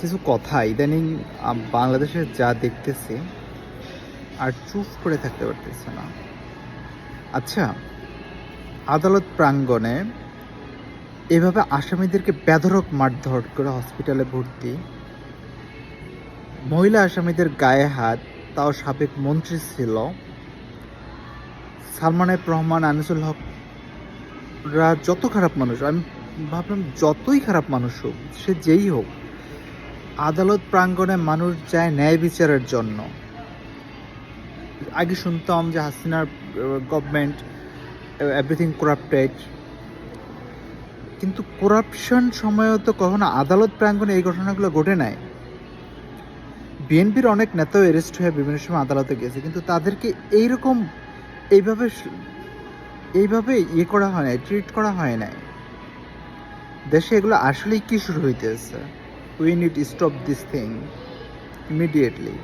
কিছু কথা ইদানিং বাংলাদেশে যা দেখতেছি আর চুপ করে থাকতে পারতেছে না। আচ্ছা আদালত প্রাঙ্গণে এভাবে আসামিদেরকে বেধরক মারধর করে হসপিটালে ভর্তি। মহিলা আসামিদের গায়ে হাত, তাও সাবেক মন্ত্রী ছিল। সালমান এফ রহমান, আনিসুল হকরা যত খারাপ মানুষ, আমি ভাবলাম যতই খারাপ মানুষ হোক, সে যেই হোক আদালত প্রাঙ্গণে মানুষ যায় ন্যায় বিচারের জন্য। আগে শুনতাম যে হাসিনার গভর্নমেন্ট এভরিথিং করাপ্টেড কিন্তু করাপশন সময়ও তো কখনো আদালত প্রাঙ্গণে এই ঘটনাগুলো ঘটে নাই। বিএনপির অনেক নেতাও অ্যারেস্ট হয়ে বিভিন্ন সময় আদালতে গেছে, কিন্তু তাদেরকে এইরকম এইভাবে এইভাবে ইয়ে করা হয় নাই ট্রিট করা হয় নাই। দেশে এগুলো আসলেই কি শুরু হইতেছে? we need to stop this thing immediately.